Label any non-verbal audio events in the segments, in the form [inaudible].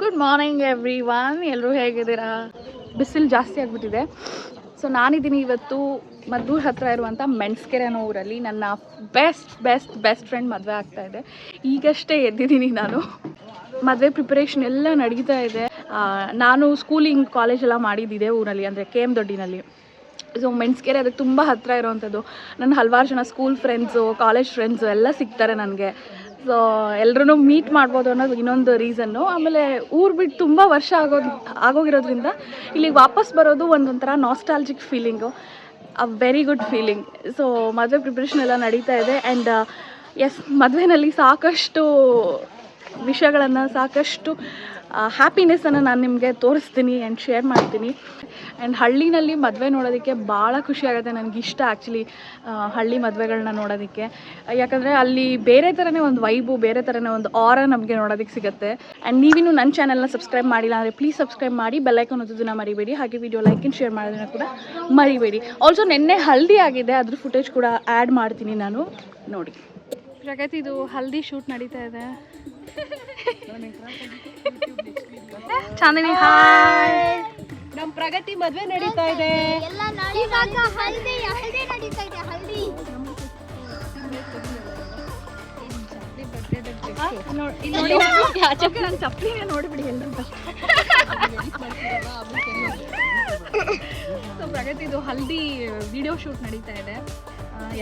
Good morning every one ಎಲ್ಲರೂ ಹೇಗಿದ್ದೀರಾ? ಬಿಸಿಲು ಜಾಸ್ತಿ ಆಗಿಬಿಟ್ಟಿದೆ. ಸೊ ನಾನಿದ್ದೀನಿ ಇವತ್ತು ಮದ್ದೂರು ಹತ್ರ ಇರುವಂಥ ಮೆಣಸ್ಕೆರೆ ಅನ್ನೋ ಊರಲ್ಲಿ ನನ್ನ ಬೆಸ್ಟ್ ಬೆಸ್ಟ್ ಬೆಸ್ಟ್ ಫ್ರೆಂಡ್ ಮದುವೆ ಆಗ್ತಾ ಇದೆ. ಈಗಷ್ಟೇ ಎದ್ದಿದ್ದೀನಿ ನಾನು. ಮದುವೆ ಪ್ರಿಪರೇಷನ್ ಎಲ್ಲ ನಡೀತಾ ಇದೆ. ನಾನು ಸ್ಕೂಲಿಂಗ್ ಕಾಲೇಜೆಲ್ಲ ಮಾಡಿದ್ದಿದೆ ಊರಲ್ಲಿ, ಅಂದರೆ ಕೆ ಎಂ ದೊಡ್ಡಿನಲ್ಲಿ. ಸೊ ಮೆಣಸ್ಕೆರೆ ಅದಕ್ಕೆ ತುಂಬ ಹತ್ತಿರ ಇರೋವಂಥದ್ದು ನನ್ನ ಹಲವಾರು ಜನ ಸ್ಕೂಲ್ ಫ್ರೆಂಡ್ಸು ಕಾಲೇಜ್ ಫ್ರೆಂಡ್ಸು ಎಲ್ಲ ಸಿಗ್ತಾರೆ ನನಗೆ. ಸೊ ಎಲ್ಲರೂ ಮೀಟ್ ಮಾಡ್ಬೋದು ಅನ್ನೋದು ಇನ್ನೊಂದು ರೀಸನ್ನು ಆಮೇಲೆ ಊರು ಬಿಟ್ಟು ತುಂಬ ವರ್ಷ ಆಗೋ ಆಗೋಗಿರೋದ್ರಿಂದ ಇಲ್ಲಿಗೆ ವಾಪಸ್ ಬರೋದು ಒಂದೊಂಥರ nostalgic feeling a very good feeling so ಮದುವೆ ಪ್ರಿಪ್ರೇಷನ್ ಎಲ್ಲ ನಡೀತಾ ಇದೆ ಆ್ಯಂಡ್ ಎಸ್ ಮದುವೆನಲ್ಲಿ ಸಾಕಷ್ಟು ವಿಷಯಗಳನ್ನು ಸಾಕಷ್ಟು ಹ್ಯಾಪಿನೆಸ್ಸನ್ನು ನಾನು ನಿಮಗೆ ತೋರಿಸ್ತೀನಿ ಆ್ಯಂಡ್ ಶೇರ್ ಮಾಡ್ತೀನಿ. ಆ್ಯಂಡ್ ಹಳ್ಳಿನಲ್ಲಿ ಮದುವೆ ನೋಡೋದಕ್ಕೆ ಭಾಳ ಖುಷಿ ಆಗುತ್ತೆ ನನಗೆ ಇಷ್ಟ ಆ್ಯಕ್ಚುಲಿ ಹಳ್ಳಿ ಮದುವೆಗಳನ್ನ ನೋಡೋದಕ್ಕೆ. ಯಾಕಂದರೆ ಅಲ್ಲಿ ಬೇರೆ ಥರನೇ ಒಂದು ವೈಬು ಬೇರೆ ಥರನೇ ಒಂದು ಆರ ನಮಗೆ ನೋಡೋದಕ್ಕೆ ಸಿಗುತ್ತೆ. ಆ್ಯಂಡ್ ನೀವಿನ್ನೂ ನನ್ನ ಚಾನಲ್ನ ಸಬ್ಸ್ಕ್ರೈಬ್ ಮಾಡಿಲ್ಲ ಅಂದರೆ ಪ್ಲೀಸ್ ಸಬ್ಸ್ಕ್ರೈಬ್ ಮಾಡಿ ಬೆಲ್ಲೈಕನ್ ಓದೋದನ್ನ ಮರಿಬೇಡಿ. ಹಾಗೆ ವಿಡಿಯೋ ಲೈಕ್ ಆ್ಯಂಡ್ ಶೇರ್ ಮಾಡೋದನ್ನು ಕೂಡ ಮರಿಬೇಡಿ. ಆಲ್ಸೋ ನೆನ್ನೆ ಹಲ್ದಿ ಆಗಿದೆ, ಅದ್ರ ಫುಟೇಜ್ ಕೂಡ ಆ್ಯಡ್ ಮಾಡ್ತೀನಿ ನಾನು. ನೋಡಿ. ಪ್ರಗತಿ, ಇದು ಹಲ್ದಿ ಶೂಟ್ ನಡೀತಾ ಇದೆ. [laughs] ಚಾಂದಿನಿ ಹಾಯ್ ನಮ್ ಪ್ರಗತಿ ಮದ್ವೆ ನಡೀತಾ ಇದೆ. ಇವಾಗ ಹಲ್ದಿ ಹಲ್ದಿ ನಡೀತಾ ಇದೆ ಹಲ್ದಿ ಯಾಚಕ್ಕೆ [laughs] ನನ್ನ ಚಪ್ಪಲಿನೇ ನೋಡಿಬಿಡಿ ಎಲ್ಲರೂ ಸೊ ಪ್ರಗತಿ ಇದು ಹಲ್ದಿ ವಿಡಿಯೋ ಶೂಟ್ ನಡೀತಾ ಇದೆ.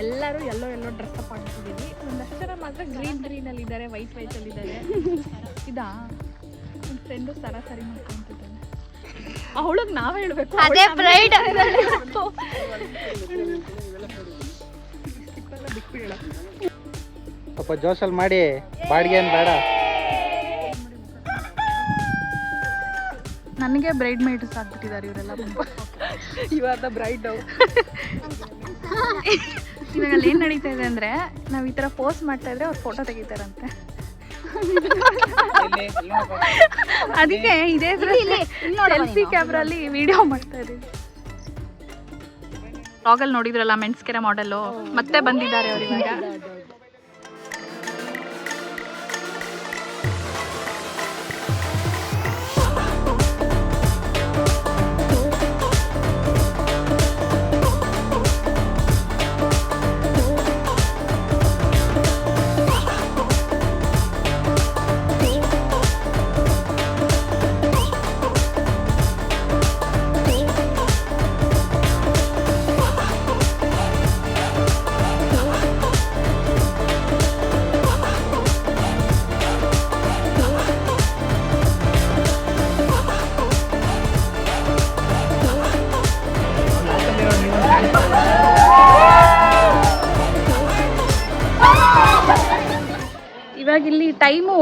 ಎಲ್ಲರೂ ಎಲ್ಲೋ ಎಲ್ಲೋ ಡ್ರೆಸ್ ಅಪ್ ಆಗಿದ್ದೀವಿ ಒಂದಷ್ಟು ಜನ ಮಾತ್ರ ಗ್ರೀನ್ ಗ್ರೀನಲ್ಲಿ ಇದ್ದಾರೆ ವೈಟ್ ವೈಟಲ್ಲಿ ಇದ್ದಾರೆ ಇದಾ? ನನ್ನ ಫ್ರೆಂಡು ಸರಾಸರಿ ಮಾಡ್ಕೊಂತಿದ್ದಾನೆ ಅವಳಿಗೆ ನಾವೇ ಹೇಳ್ಬೇಕು. ಅದೇ ಪ್ರೈಡ್ ಸ್ವಲ್ಪ ಜೋಸಲ್ ಮಾಡಿ ಬಾಡಿಗೆ ಏನು ಬೇಡ. ನನಗೆ ಬ್ರೈಡ್ ಮೇಡ್ಸ್ ಆಗ್ಬಿಟ್ಟಿದ್ದಾರೆ ಇವರೆಲ್ಲ. ಇವಾಗ ಬ್ರೈಡ್ [laughs] [laughs] ಇವಾಗ ಅಲ್ಲಿ ಏನು ನಡೀತಾ ಇದೆ ಅಂದರೆ ನಾವು ಈ ಥರ ಪೋಸ್ಟ್ ಮಾಡ್ತಾ ಇದ್ರೆ ಅವ್ರು ಫೋಟೋ ತೆಗಿತಾರಂತೆ. ಅದಕ್ಕೆ ಇದೇ ಸೆಲ್ಫಿ ಕ್ಯಾಮ್ರಲ್ಲಿ ವಿಡಿಯೋ ಮಾಡ್ತಾ ಇದೀವಿ ಬ್ಲಾಗಲ್ಲಿ ನೋಡಿದ್ರಲ್ಲ ಮೆಣಸ್ಕೆರೆ ಮಾಡೆಲ್ಲು ಮತ್ತೆ ಬಂದಿದ್ದಾರೆ ಅವ್ರು ಇವಾಗ ಇವಾಗ.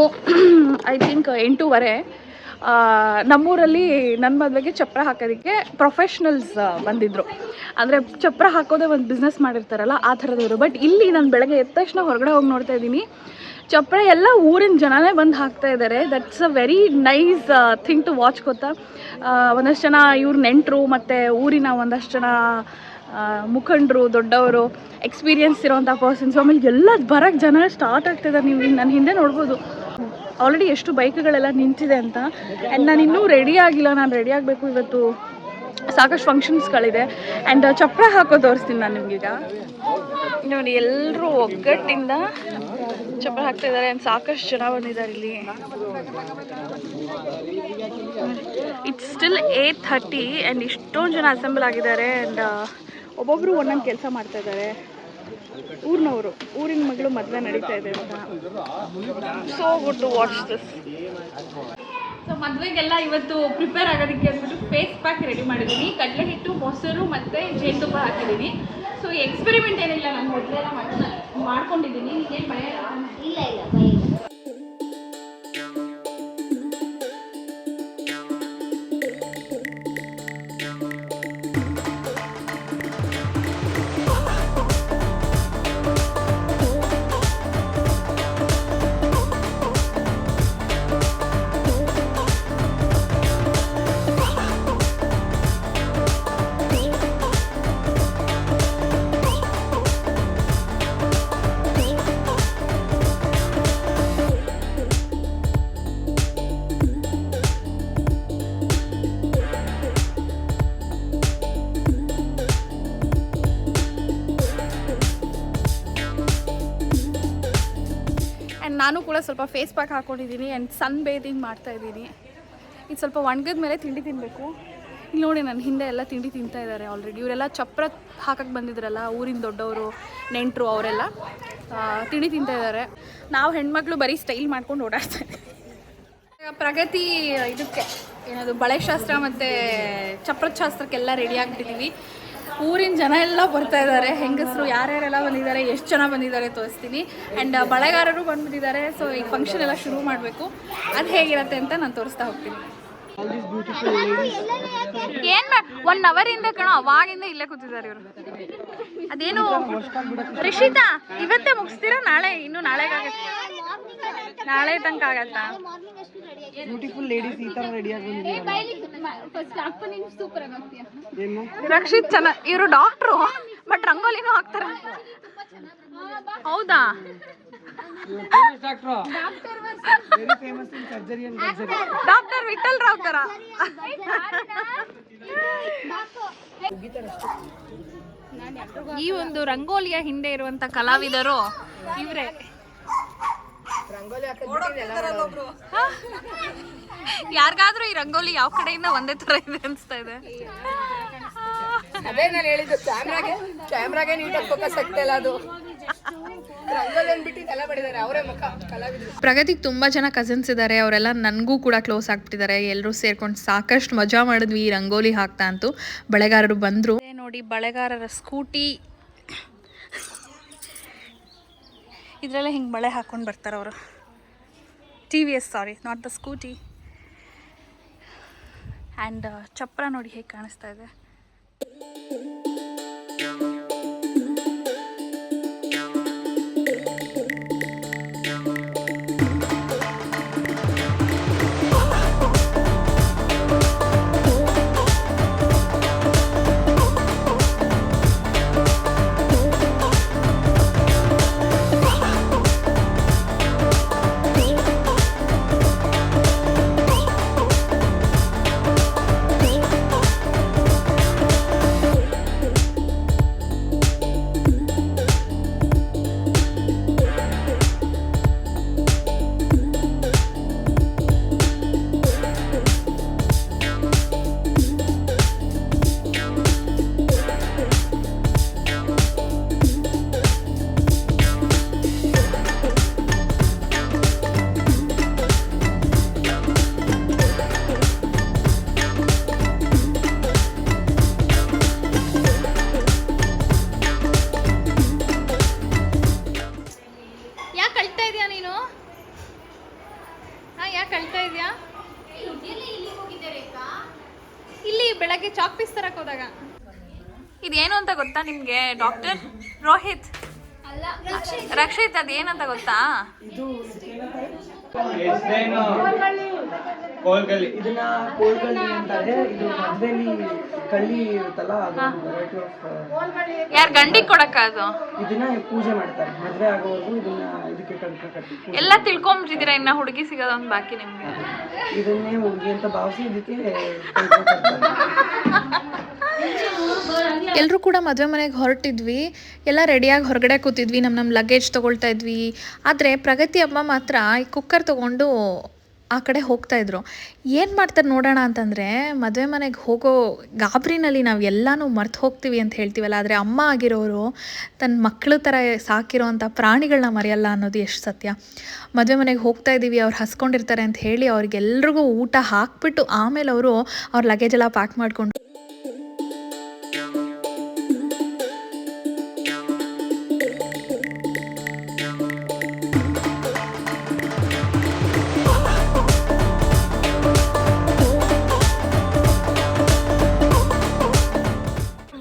[clears throat] ಐ ಥಿಂಕ್ ಎಂಟೂವರೆ ಆ, ನಮ್ಮೂರಲ್ಲಿ ನನ್ನ ಮದುವೆಗೆ ಚಪ್ಪರ ಹಾಕೋದಕ್ಕೆ ಪ್ರೊಫೆಷ್ನಲ್ಸ್ ಬಂದಿದ್ದರು ಅಂದರೆ ಚಪ್ಪರ ಹಾಕೋದೇ ಒಂದು ಬಿಸ್ನೆಸ್ ಮಾಡಿರ್ತಾರಲ್ಲ ಆ ಥರದವರು. ಬಟ್ ಇಲ್ಲಿ ನಾನು ಬೆಳಗ್ಗೆ ಎದ್ದ ತಕ್ಷಣ ಹೊರಗಡೆ ಹೋಗಿ ನೋಡ್ತಾ ಇದ್ದೀನಿ ಚಪ್ಪರ ಎಲ್ಲ ಊರಿನ ಜನನೇ ಬಂದು ಹಾಕ್ತಾ ಇದ್ದಾರೆ that's a very nice thing to watch ಗೊತ್ತಾ? ಒಂದಷ್ಟು ಜನ ಇವ್ರ ನೆಂಟರು ಮತ್ತು ಊರಿನ ಒಂದಷ್ಟು ಜನ ಮುಖಂಡರು ದೊಡ್ಡವರು ಎಕ್ಸ್ಪೀರಿಯನ್ಸ್ ಇರೋವಂಥ ಪರ್ಸನ್ಸ್ ಆಮೇಲೆ ಎಲ್ಲ ಬರೋಕ್ಕೆ ಜನ ಸ್ಟಾರ್ಟ್ ಆಗ್ತಿದ್ದಾರೆ ನೀವು ನನ್ನ ಹಿಂದೆ ನೋಡ್ಬೋದು. ಆಲ್ರೆಡಿ ಎಷ್ಟು ಬೈಕ್ಗಳೆಲ್ಲ ನಿಂತಿದೆ ಅಂತ. ಆ್ಯಂಡ್ ನಾನು ಇನ್ನೂ ರೆಡಿ ಆಗಿಲ್ಲ. ನಾನು ರೆಡಿ ಆಗಬೇಕು ಇವತ್ತು. ಸಾಕಷ್ಟು ಫಂಕ್ಷನ್ಸ್ಗಳಿದೆ ಆ್ಯಂಡ್ ಚಪ್ರ ಹಾಕೋ ತೋರಿಸ್ತೀನಿ ನಾನು ನಿಮಗೀಗ. ನೋಡಿ ಎಲ್ಲರೂ ಒಗ್ಗಟ್ಟಿಂದ ಚಪ್ರ ಹಾಕ್ತಾ ಇದ್ದಾರೆ. ಆ್ಯಂಡ್ ಸಾಕಷ್ಟು ಜನ ಬಂದಿದ್ದಾರೆ ಇಲ್ಲಿ. It's still eight thirty and ಇಷ್ಟೊಂದು ಜನ ಅಸೆಂಬಲ್ ಆಗಿದ್ದಾರೆ. ಆ್ಯಂಡ್ ಒಬ್ಬೊಬ್ಬರು ಒಂದೊಂದು ಕೆಲಸ ಮಾಡ್ತಾ ಇದ್ದಾರೆ. ಊರಿನವರು ಊರಿನ ಮಗಳು ಮದುವೆ ನಡೀತಾ ಇದೆ ಅಂತ. So good to watch this so ಮದುವೆಗೆಲ್ಲ ಇವತ್ತು ಪ್ರಿಪೇರ್ ಆಗೋದಕ್ಕೆ ಅಂದ್ಬಿಟ್ಟು ಫೇಸ್ ಪ್ಯಾಕ್ ರೆಡಿ ಮಾಡಿದ್ದೀನಿ. ಕಡಲೆ ಹಿಟ್ಟು ಮೊಸರು ಮತ್ತು ಜೇನುತುಪ್ಪ ಹಾಕಿದ್ದೀನಿ. ಸೊ ಎಕ್ಸ್ಪೆರಿಮೆಂಟ್ ಏನಿಲ್ಲ ನಾನು ಮೊದಲೆಲ್ಲ ಮಾಡ್ಕೊಂಡಿದ್ದೀನಿ. ನೀನೇನು ಭಯ ಇಲ್ಲ? ಇಲ್ಲ ನಾನು ಕೂಡ ಸ್ವಲ್ಪ ಫೇಸ್ ಪ್ಯಾಕ್ ಹಾಕ್ಕೊಂಡಿದ್ದೀನಿ ಆ್ಯಂಡ್ ಸನ್ ಮಾಡ್ತಾ ಇದ್ದೀನಿ. ಇದು ಸ್ವಲ್ಪ ಒಣಗಿದ ಮೇಲೆ ತಿಂಡಿ ತಿನ್ನಬೇಕು ಇಲ್ಲಿ ನೋಡಿ ನನ್ನ ಹಿಂದೆ ಎಲ್ಲ ತಿಂಡಿ ತಿಂತಾ ಇದ್ದಾರೆ ಆಲ್ರೆಡಿ ಇವರೆಲ್ಲ ಚಪ್ರ ಹಾಕಕ್ಕೆ ಬಂದಿದ್ರಲ್ಲ, ಊರಿನ ದೊಡ್ಡವರು, ನೆಂಟರು ಅವರೆಲ್ಲ ತಿಂಡಿ ತಿಂತಾ ಇದ್ದಾರೆ ನಾವು ಹೆಣ್ಮಕ್ಳು ಬರೀ ಸ್ಟೈಲ್ ಮಾಡ್ಕೊಂಡು ಓಡಾಡ್ತಾ ಇದ್ದೀವಿ ಈಗ ಪ್ರಗತಿ, ಇದಕ್ಕೆ ಏನದು ಬಳೆಶಾಸ್ತ್ರ ಮತ್ತು ಚಪ್ರಶಾಸ್ತ್ರಕ್ಕೆಲ್ಲ ರೆಡಿ ಆಗಿಬಿಟ್ಟಿದ್ದೀವಿ ಊರಿನ ಜನ ಎಲ್ಲ ಬರ್ತಾ ಇದ್ದಾರೆ. ಹೆಂಗಸರು ಯಾರ್ಯಾರೆಲ್ಲ ಬಂದಿದ್ದಾರೆ ಎಷ್ಟು ಜನ ಬಂದಿದ್ದಾರೆ ತೋರಿಸ್ತೀನಿ. ಆ್ಯಂಡ್ ಬಳೆಗಾರರು ಬಂದ್ಬಿಟ್ಟಿದ್ದಾರೆ. ಸೊ ಈ ಫಂಕ್ಷನ್ ಎಲ್ಲ ಶುರು ಮಾಡಬೇಕು. ಅದು ಹೇಗಿರುತ್ತೆ ಅಂತ ನಾನು ತೋರಿಸ್ತಾ ಹೋಗ್ತೀನಿ. ಏನ್ ಒನ್ ಇಂದ ಕಣ ಅವಾಗಿಂದ ಇಲ್ಲೇ ಕೂತಿದ್ದಾರೆ ಇವರು. ಅದೇನು ರಿಷಿತಾ ಇವತ್ತೇ ಮುಗಿಸ್ತೀರಾ? ನಾಳೆ ಇನ್ನು ನಾಳೆಗಾಗತ್ತೆ ನಾಳೆ ತನಕ ಆಗತ್ತಾ? ಮಾರ್ನಿಂಗ್ ಅಷ್ಟು ರೆಡಿ ಬ್ಯೂಟಿಫುಲ್ ಲೇಡೀಸ್ ಈ ತರ ರೆಡಿ ಆಗಿ ರಕ್ಷಿತ್ ಚೆನ್ನ ಇವರು ಡಾಕ್ಟ್ರು ಬಟ್ ರಂಗೋಲಿನೂ ಹಾಕ್ತಾರೆ. ಹೌದಾ? ಡಾಕ್ಟರ್ ವಿಠಲ್ ರಾವ್ ತರ ಈ ಒಂದು ರಂಗೋಲಿಯ ಹಿಂದೆ ಇರುವಂತ ಕಲಾವಿದರು ಇವರೇ. ಯಾರಿಗಾದ್ರೂ ಈ ರಂಗೋಲಿ ಯಾವ ಕಡೆಯಿಂದ ಒಂದೇ ತರ ಇದೆ ಅನ್ಸ್ತಾ ಇದೆ. ಅದೇ ನಾನು ಹೇಳಿದ್ದು ಕ್ಯಾಮ್ರಾಗೆ ಕ್ಯಾಮ್ರಾಗೆ ನೀಟಾಗಿ ಫೋಕಸ್ ಆಗ್ತಾ ಇಲ್ಲ ಅದು. ಪ್ರಗತಿಗೆ ತುಂಬ ಜನ ಕಸಿನ್ಸ್ ಇದ್ದಾರೆ ಅವರೆಲ್ಲ ನನಗೂ ಕೂಡ ಕ್ಲೋಸ್ ಆಗ್ಬಿಟ್ಟಿದ್ದಾರೆ. ಎಲ್ಲರೂ ಸೇರ್ಕೊಂಡು ಸಾಕಷ್ಟು ಮಜಾ ಮಾಡಿದ್ವಿ ಈ ರಂಗೋಲಿ ಹಾಕ್ತಾ ಅಂತೂ. ಬಳೆಗಾರರು ಬಂದರು. ನೋಡಿ ಬಳೆಗಾರರ ಸ್ಕೂಟಿ ಇದರಲ್ಲೇ ಹಿಂಗೆ ಮಳೆ ಹಾಕ್ಕೊಂಡು ಬರ್ತಾರೆ ಅವರು. T V S sorry not the scooty and ಚಪ್ರ ನೋಡಿ ಹೇಗೆ ಕಾಣಿಸ್ತಾ ಇದೆ. ನಿಮ್ಗೆ ಡಾಕ್ಟರ್ ರೋಹಿತ್? ರಕ್ಷಿತ್ ಅದೇನಂತ ಗೊತ್ತಾ? ಇದನ್ನ ಕೋಲ್ಕಳ್ಳಿ ಅಂತಾರೆ ಇದು ಮದ್ವೆಲಿ ಕಳ್ಳಿ ಇರುತ್ತಲ್ಲ ಅದು ವೆರೈಟಿ ಆಫ್ ಯಾರು ಗಂಡಿಗೆ ಕೊಡಕ್ಕ ಅದು? ಇದನ್ನ ಪೂಜೆ ಮಾಡ್ತಾರೆ. ಮದ್ವೆ ಆಗೋವರೆಗೂ ಇದನ್ನ ಇದಕ್ಕೆ ಕಟ್ಕ ಕಟ್ಟಿ ಎಲ್ಲ ತಿಳ್ಕೊಂಬಿಟ್ಟಿದ್ದೀರಾ ಇನ್ನ ಹುಡುಗಿ ಸಿಗೋದೊಂದು ಬಾಕಿ ನಿಮ್ಗೆ? ಇದನ್ನೇ ಹುಡುಗಿ ಅಂತ ಭಾವಿಸಿ ಇದಕ್ಕೆ [laughs] ಎಲ್ಲರೂ ಕೂಡ ಮದುವೆ ಮನೆಗೆ ಹೊರಟಿದ್ವಿ. ಎಲ್ಲ ರೆಡಿಯಾಗಿ ಹೊರಗಡೆ ಕೂತಿದ್ವಿ. ನಮ್ಮ ನಮ್ಮ ಲಗೇಜ್ ತೊಗೊಳ್ತಾ ಇದ್ವಿ. ಆದರೆ ಪ್ರಗತಿ ಅಮ್ಮ ಮಾತ್ರ ಈ ಕುಕ್ಕರ್ ತೊಗೊಂಡು ಆ ಕಡೆ ಹೋಗ್ತಾ ಇದ್ರು. ಏನು ಮಾಡ್ತಾರೆ ನೋಡೋಣ ಅಂತಂದರೆ ಮದುವೆ ಮನೆಗೆ ಹೋಗೋ ಗಾಬರಿನಲ್ಲಿ ನಾವು ಎಲ್ಲನೂ ಮರ್ತು ಹೋಗ್ತೀವಿ ಅಂತ ಹೇಳ್ತೀವಲ್ಲ. ಆದರೆ ಅಮ್ಮ ಆಗಿರೋರು ತನ್ನ ಮಕ್ಕಳು ಥರ ಸಾಕಿರೋ ಅಂಥ ಪ್ರಾಣಿಗಳನ್ನ ಮರೆಯಲ್ಲ ಅನ್ನೋದು ಎಷ್ಟು ಸತ್ಯ. ಮದುವೆ ಮನೆಗೆ ಹೋಗ್ತಾ ಇದ್ದೀವಿ. ಅವ್ರು ಹಸ್ಕೊಂಡಿರ್ತಾರೆ ಅಂತ ಹೇಳಿ ಅವ್ರಿಗೆಲ್ರಿಗೂ ಊಟ ಹಾಕ್ಬಿಟ್ಟು ಆಮೇಲೆ ಅವರು ಅವ್ರ ಲಗೇಜ್ ಎಲ್ಲ ಪ್ಯಾಕ್ ಮಾಡಿಕೊಂಡು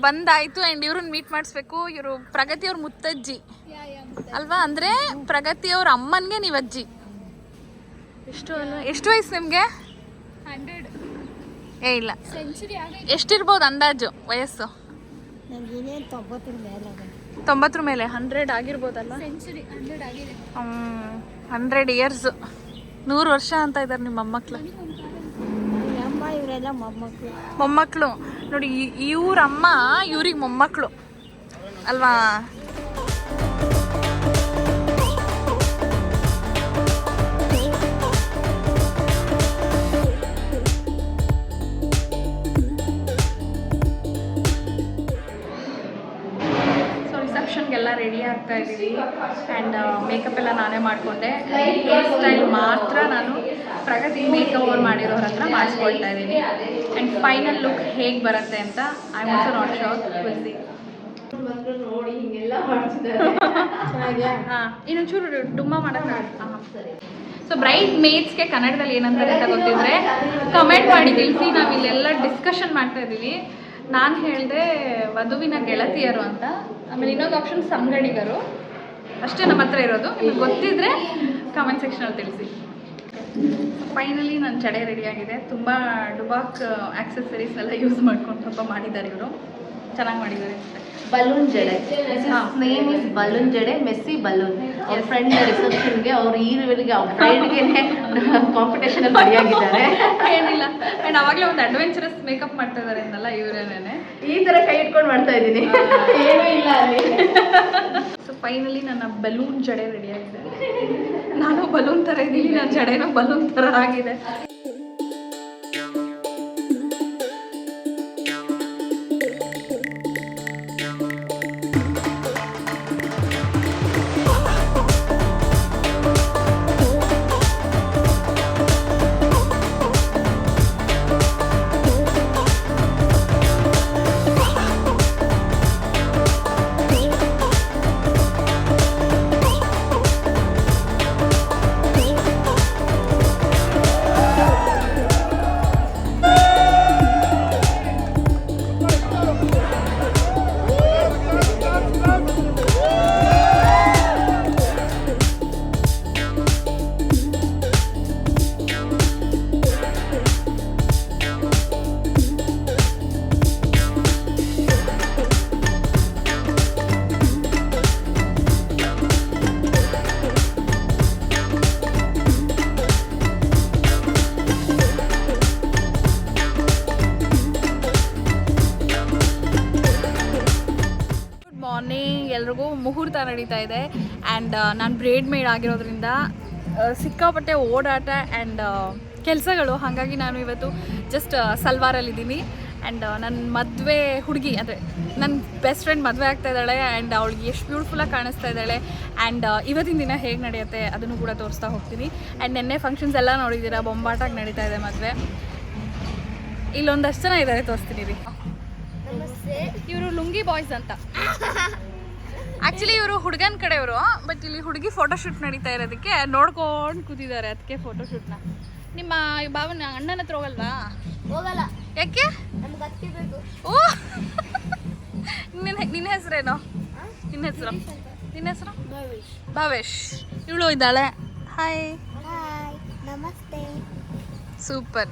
ಬಂದಾಯ್ತು ಆ್ಯಂಡ್ ಇವ್ರನ್ನ ಮೀಟ್ ಮಾಡಿಸ್ಬೇಕು. ಇವರು ಪ್ರಗತಿ ಅವ್ರ ಮುತ್ತಜ್ಜಿ. ಅಲ್ವಾ? ಅಂದರೆ ಪ್ರಗತಿ ಅವ್ರ ಅಮ್ಮನಿಗೆ ನೀವು ಅಜ್ಜಿ ಎಷ್ಟು ಅಲ್ವಾ ಎಷ್ಟು ವಯಸ್ಸು ನಿಮಗೆ? ಹಂಡ್ರೆಡ್. ಏ ಇಲ್ಲ. ಎಷ್ಟಿರ್ಬೋದು ಅಂದಾಜು ವಯಸ್ಸು? ತೊಂಬತ್ತರ ಮೇಲೆ ಹಂಡ್ರೆಡ್ ಆಗಿರ್ಬೋದಲ್ಲ ಸೆಂಚುರಿ ಹಂಡ್ರೆಡ್ ಇಯರ್ಸ್ ನೂರು ವರ್ಷ ಅಂತ ಇದ್ದಾರೆ ನಿಮ್ಮ ಮೊಮ್ಮಕ್ಳು ಅಮ್ಮ ಇವರೆಲ್ಲ ಮೊಮ್ಮಕ್ಕಳು ಮೊಮ್ಮಕ್ಕಳು ನೋಡಿ ಇವ್ರಮ್ಮ ಇವ್ರಿಗೆ ಮೊಮ್ಮಕ್ಕಳು ಅಲ್ವಾ? ಆಗ್ತಾ ಇದ್ದೀವಿ. ಆ್ಯಂಡ್ ಮೇಕಪ್ ಎಲ್ಲ ನಾನೇ ಮಾಡಿಕೊಂಡೆ. ಹೇರ್ ಸ್ಟೈಲ್ ಮಾತ್ರ ನಾನು ಪ್ರಗತಿ ಮೇಕಪ್ ಓವರ್ ಮಾಡಿರೋರ ಹತ್ರ ಮಾಡಿಸ್ಕೊಳ್ತಾ ಇದ್ದೀನಿ. ಆ್ಯಂಡ್ ಫೈನಲ್ ಲುಕ್ ಹೇಗೆ ಬರುತ್ತೆ ಅಂತ I also not sure will see ಹಾಂ, ಇನ್ನೊಂಚೂರು ತುಂಬ ಹಾಂ ಸೊ ಬ್ರೈಟ್ ಮೇಟ್ಸ್ಗೆ ಕನ್ನಡದಲ್ಲಿ ಏನಂತಾರೆ ಅಂತ ಗೊತ್ತಿದ್ರೆ ಕಮೆಂಟ್ ಮಾಡಿ ತಿಳಿಸಿ ನಾವಿಲ್ಲೆಲ್ಲ ಡಿಸ್ಕಷನ್ ಮಾಡ್ತಾ ಇದ್ದೀವಿ. ನಾನು ಹೇಳಿದೆ ವಧುವಿನ ಗೆಳತಿಯರು ಅಂತ. ಆಮೇಲೆ ಇನ್ನೊಂದು ಆಪ್ಷನ್ ಸಂಗಡಿಗರು ಅಷ್ಟೇ ನಮ್ಮ ಹತ್ರ ಇರೋದು. ನಿಮ್ಗೆ ಗೊತ್ತಿದ್ರೆ ಕಮೆಂಟ್ ಸೆಕ್ಷನಲ್ಲಿ ತಿಳಿಸಿ. ಫೈನಲಿ ನನ್ನ ಜಡೆ ರೆಡಿಯಾಗಿದೆ ತುಂಬ ಡುಬಾಕ್ ಆಕ್ಸೆಸರೀಸ್ ಎಲ್ಲ ಯೂಸ್ ಮಾಡ್ಕೊಂಡು ಸ್ವಲ್ಪ ಮಾಡಿದ್ದಾರೆ ಇವರು. ಚೆನ್ನಾಗಿ ಮಾಡಿದ್ದಾರೆ. ಬಲೂನ್ ಜಡೆ. ನೇಮ್ ಇಸ್ ಬಲೂನ್ ಜಡೆ ಮೆಸ್ಸಿ ಬಲೂನ್ ಅವ್ರ ಫ್ರೆಂಡ್ ರಿಸೆಪ್ಷನ್ಗೆ ಅವ್ರು ಈರುವರಿಗೆ ಅವ್ರ ಫ್ರೆಂಡ್ಗೆ ಕಾಂಪಿಟೇಷನ್ ಅಲ್ಲಿ ಬಡಿಯಾಗಿದ್ದಾರೆ ಏನಿಲ್ಲ. ಆ್ಯಂಡ್ ಅವಾಗಲೇ ಒಂದು ಅಡ್ವೆಂಚರಸ್ ಮೇಕಪ್ ಮಾಡ್ತಾ ಇದ್ದಾರೆ ಅಂದಲ್ಲ ಇವರೇನೆ ಈ ತರ ಕೈ ಇಟ್ಕೊಂಡು ಮಾಡ್ತಾ ಇದ್ದೀನಿ. ಏನೂ ಇಲ್ಲ ಅಲ್ಲಿ. ಸೊ ಫೈನಲಿ ನನ್ನ ಬಲೂನ್ ಜಡೆ ರೆಡಿ ಆಗಿದೆ. ನಾನು ಬಲೂನ್ ತರ ಇದ್ದೀನಿ ನನ್ನ ಜಡೆನೂ ಬಲೂನ್ ತರ ಆಗಿದೆ. ನಡೀತಾ ಇದೆ. ಆ್ಯಂಡ್ ನಾನು ಬ್ರೇಡ್ ಮೇಡ್ ಆಗಿರೋದ್ರಿಂದ ಸಿಕ್ಕಾಪಟ್ಟೆ ಓಡಾಟ ಆ್ಯಂಡ್ ಕೆಲಸಗಳು. ಹಾಗಾಗಿ ನಾನು ಇವತ್ತು ಜಸ್ಟ್ ಸಲ್ವಾರಲ್ಲಿದ್ದೀನಿ ಆ್ಯಂಡ್ ನನ್ನ ಮದುವೆ ಹುಡುಗಿ ಅಂದರೆ ನನ್ನ ಬೆಸ್ಟ್ ಫ್ರೆಂಡ್ ಮದುವೆ ಆಗ್ತಾ ಇದ್ದಾಳೆ ಆ್ಯಂಡ್ ಅವಳಿಗೆ ಎಷ್ಟು ಬ್ಯೂಟಿಫುಲ್ಲಾಗಿ ಕಾಣಿಸ್ತಾ ಇದ್ದಾಳೆ. ಆ್ಯಂಡ್ ಇವತ್ತಿನ ದಿನ ಹೇಗೆ ನಡೆಯುತ್ತೆ ಅದನ್ನು ಕೂಡ ತೋರಿಸ್ತಾ ಹೋಗ್ತೀನಿ. ಆ್ಯಂಡ್ ನೆನ್ನೆ ಫಂಕ್ಷನ್ಸ್ ಎಲ್ಲ ನೋಡಿದ್ದೀರಾ? ಬೊಂಬಾಟಾಗಿ ನಡೀತಾ ಇದೆ ಮದುವೆ. ಇಲ್ಲೊಂದಷ್ಟು ಜನ ಇದ್ದಾರೆ ತೋರಿಸ್ತೀನಿ ರೀ ಇವರು ಲುಂಗಿ ಬಾಯ್ಸ್ ಅಂತ. [laughs] ಆಕ್ಚುಲಿ ಇವರು ಹುಡುಗನ ಕಡೆಯವರು ಬಟ್ ಇಲ್ಲಿ ಹುಡುಗಿ ಫೋಟೋಶೂಟ್ ನಡೀತಾ ಇರೋದಕ್ಕೆ ನೋಡ್ಕೊಂಡು ಕೂತಿದ್ದಾರೆ ಅದಕ್ಕೆ ಫೋಟೋಶೂಟ್ನ ನಿಮ್ಮ ಬಾವನ ಅಣ್ಣನ ಹತ್ರ ಹೋಗಲ್ವಾ? ಹೋಗಲ್ಲ. ಯಾಕೆ? ನಮ್ಗೆ ಅಕ್ಕಿ ಬೇಕು. ಓ! ನಿನ್ನ ನಿನ್ನ ಹೆಸರೇನು? ನಿನ್ನ ಹೆಸರು? ನಿನ್ನ ಹೆಸರು? ಭಾವೇಶ್. ಇವಳು ಇದ್ದಾಳೆ. ಹಾಯ್ ಹಾಯ್ ನಮಸ್ತೆ. ಸೂಪರ್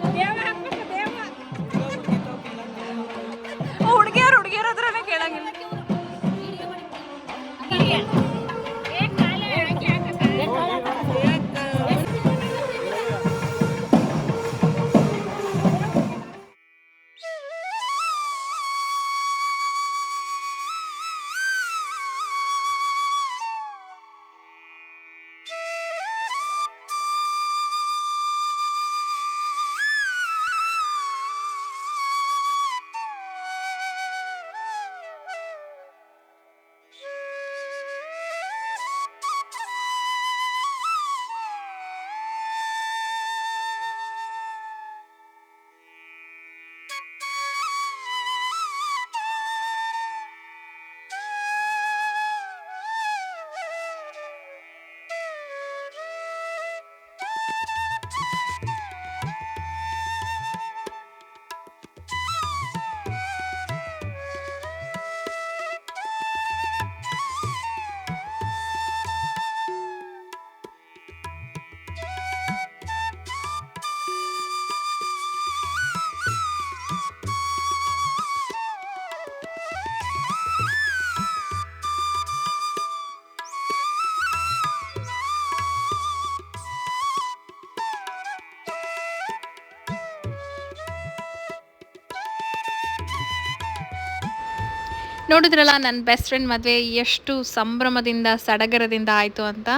ನೋಡಿದ್ರಲ್ಲ ನನ್ನ ಬೆಸ್ಟ್ ಫ್ರೆಂಡ್ ಮದುವೆ ಎಷ್ಟು ಸಂಭ್ರಮದಿಂದ, ಸಡಗರದಿಂದ ಆಯಿತು ಅಂತ.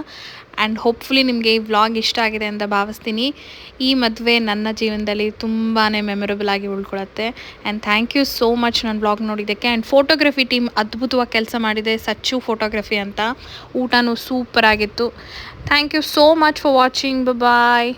ಆ್ಯಂಡ್ ಹೋಪ್ಫುಲಿ ನಿಮಗೆ ಈ ವ್ಲಾಗ್ ಇಷ್ಟ ಆಗಿದೆ ಅಂತ ಭಾವಿಸ್ತೀನಿ. ಈ ಮದುವೆ ನನ್ನ ಜೀವನದಲ್ಲಿ ತುಂಬಾ ಮೆಮೊರಬಲ್ ಆಗಿ ಉಳ್ಕೊಳ್ಳುತ್ತೆ and thank you so much ನನ್ನ ವ್ಲಾಗ್ ನೋಡಿದ್ದಕ್ಕೆ. ಆ್ಯಂಡ್ ಫೋಟೋಗ್ರಫಿ ಟೀಮ್ ಅದ್ಭುತವಾಗಿ ಕೆಲಸ ಮಾಡಿದೆ, ಸಚ್ಚು ಫೋಟೋಗ್ರಫಿ ಅಂತ. ಊಟನೂ ಸೂಪರ್ ಆಗಿತ್ತು. Thank you so much for watching bye